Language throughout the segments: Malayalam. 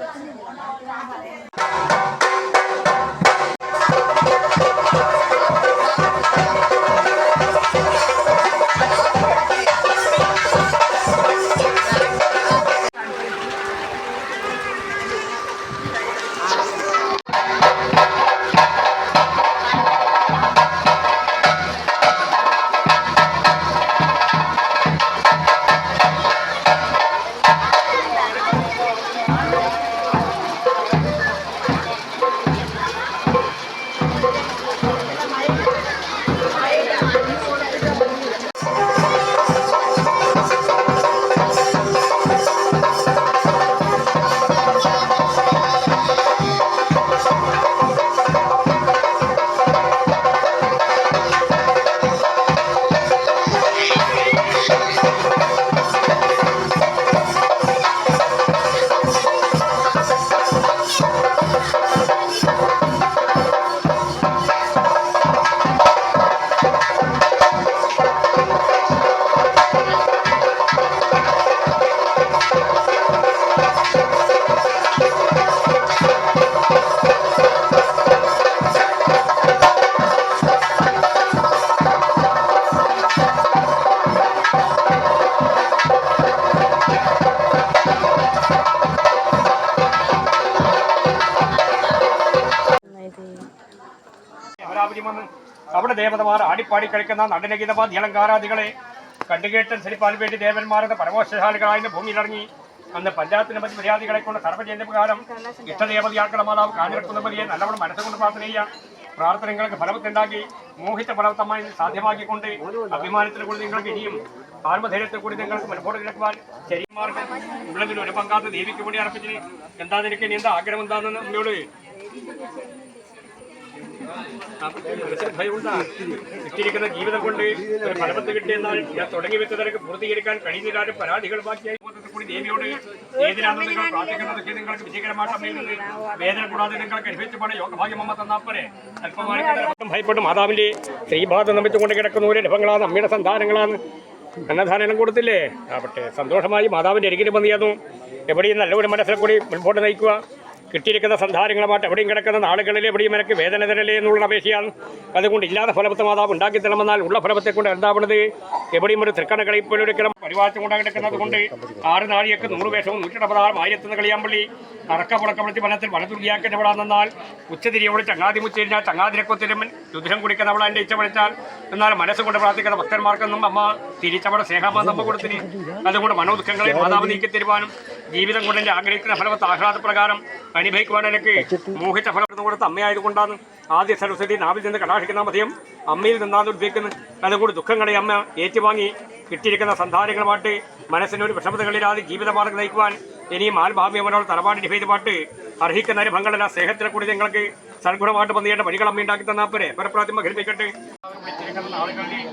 不要你不要拉 വന്ന് അവിടെ ദേവതമാർ ആടിപ്പാടി കളിക്കുന്ന നടനഗീതമാ അലങ്കാരാദികളെ കണ്ടുകേട്ടൻ ശരിപ്പാൽ വേണ്ടി ദേവന്മാരുടെ പരമോശശാലികളായ ഭൂമിയിലിറങ്ങി. അന്ന് പഞ്ചായത്തിന് മറ്റ് മര്യാദകളെ കൊണ്ട് സർവജന്യ പ്രകാരം ഇഷ്ടദേവതയാക്കള മാതാവ് കാഞ്ഞിരക്കുന്നവരിയെ നല്ലവണ്ണം മനസ്സുകൊണ്ട് പ്രാർത്ഥന ചെയ്യാം. പ്രാർത്ഥനകൾക്ക് ഫലവത്തുണ്ടാക്കി മോഹിച്ച ഫലവത്തമായി സാധ്യമാക്കിക്കൊണ്ട് അഭിമാനത്തിൽ കൂടി നിങ്ങൾക്ക് ഇനിയും ആത്മധൈര്യത്തിൽ കൂടി നിങ്ങൾക്ക് മുൻപോട്ട് കിടക്കുവാൻ ശരിമാർക്ക് ഉള്ളതിൽ ഒരു പങ്കാത്ത ദേവിക്ക് കൂടി അർപ്പിച്ചിന്. എന്താ നിനക്ക് ഇനി എന്താ ആഗ്രഹം എന്താണെന്ന് അമ്മയോട്? ഭയമുണ്ടാ. ഇട്ടിരിക്കുന്ന ജീവിതം കൊണ്ട് ഒരു ഫലവത്ത് കിട്ടിയെന്നാൽ ഞാൻ തുടങ്ങി വെച്ചതിനൊക്കെ പൂർത്തീകരിക്കാൻ കഴിയുന്നില്ലാതെ പരാതികൾ ബാക്കിയായി കൂടി ദേവിയോട് ഏതിനാണെന്ന് നിങ്ങൾ പ്രാർത്ഥിക്കുന്നതൊക്കെ നിങ്ങൾക്ക് വിജയകരമായിട്ട് വേദന കൂടാതെ നിങ്ങൾക്ക് അനുഭവിച്ചപ്പോൾ യോഗഭാഗ്യം അമ്മ തന്നാപ്പരെ അല്പമായി ഭയപ്പെട്ടു മാതാവിന്റെ ശ്രീപാദം നമിച്ചുകൊണ്ട് കിടക്കുന്ന ഒരു ലഭങ്ങളാണ് അമ്മയുടെ സന്താനങ്ങളാണ്. അന്നദാനം കൊടുത്തില്ലേ? ആവട്ടെ. സന്തോഷമായി മാതാവിന്റെ അരികിൽ വന്നിയാന്നു എവിടെയും നല്ലൊരു മനസ്സിൽ കൂടി മുൻപോട്ട് നയിക്കുക. കിട്ടിയിരിക്കുന്ന സന്ധാരങ്ങളുമായിട്ട് എവിടെയും കിടക്കുന്ന നാളുകളിൽ എവിടെയും എനിക്ക് വേദന തരലേ എന്നുള്ള അപേക്ഷയാണ്. അതുകൊണ്ട് ഇല്ലാത്ത ഫലപ്രദം മാതാവ് ഉണ്ടാക്കി തരണമെന്നാൽ ഉള്ള ഫലവത്തെ കൊണ്ട് എന്താവണത്? എവിടെയും ഒരു തൃക്കണ കളിപ്പോഴൊരിക്കലും പരിവാരത്തിൽ കൊണ്ട് കിടക്കുന്നത് കൊണ്ട് ആറ് നാഴിയൊക്കെ നൂറ് വേഷവും നൂറ്റിടപതാറും ആയിരത്തുനിന്ന് കളിയാമ്പള്ളി അറക്ക പുറക്കപ്പെടുത്തി വനത്തിൽ വനതുല്യാക്കിന്റെവിടാന്നാൽ ഉച്ചതിരിയോട് ചങ്ങാതി മുച്ചിരിഞ്ഞാൽ ചങ്ങാതിരക്കൊത്തിലും രുദ്രം കുടിക്കുന്നവൾ എന്റെ ഇച്ഛ വിളിച്ചാൽ. എന്നാൽ മനസ്സുകൊണ്ട് പ്രാർത്ഥിക്കുന്ന ഭക്തന്മാർക്കൊന്നും അമ്മ തിരിച്ചവിടെ സ്നേഹമാ നമ്മ കൊടുത്തിന്. അതുകൊണ്ട് മനോദുഃഖങ്ങളെ മാതാവ് നീക്കി തരുവാനും ജീവിതം കൊണ്ട് എന്റെ ആഗ്രഹിക്കുന്ന ഫലവത്ത് ആഹ്ലാദപ്രകാരം അനുഭവിക്കുവാൻ എനിക്ക് മോഹിച്ച ഫലം കൊടുത്ത അമ്മയായതുകൊണ്ടാണ് ആദ്യ സരസ്വതി നാവിൽ നിന്ന് കടാക്ഷിക്കുന്ന മതിയും. അമ്മയിൽ നിന്നാണ് ഉദ്ദേശിക്കുന്നത് അതുകൂടി ദുഃഖങ്ങളെ അമ്മ ഏറ്റുവാങ്ങി കിട്ടിയിരിക്കുന്ന സന്ധാരങ്ങളുമായിട്ട് മനസ്സിനൊരു വിഷമതകളില്ലാതെ ജീവിതമാർഗം നയിക്കുവാൻ ഇനിയും ആത്മാഭിയമനോട് തലപാടി പാട്ട് അർഹിക്കുന്ന അനുഭവങ്ങളെല്ലാം സ്നേഹത്തിനെ കൂടി നിങ്ങൾക്ക് സൽഗുണമായിട്ട് വന്നിയേണ്ട വഴികൾ അമ്മ ഉണ്ടാക്കി തന്നാപ്പരെ പരപ്രാത്യം ഘടിപ്പിക്കട്ടെ. ആളുകളിൽ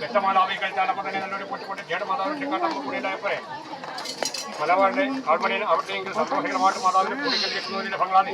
വ്യക്തമാതാവി കഴിച്ചാൽ അപ്പം തന്നെ നല്ലൊരു പൊട്ടിപ്പൊട്ടി ജേഠമാതാവിന്റെ കാട്ടമ്മ കൂടി ഉണ്ടായപ്പോരെ മലബാറിന്റെ ഗവൺമെന്റിന് അവിടെയെങ്കിലും സന്തോഷകരമായിട്ട് മാതാവിനെ കൂടി കളിക്കുന്നതിന്റെ ഭംഗളാണ്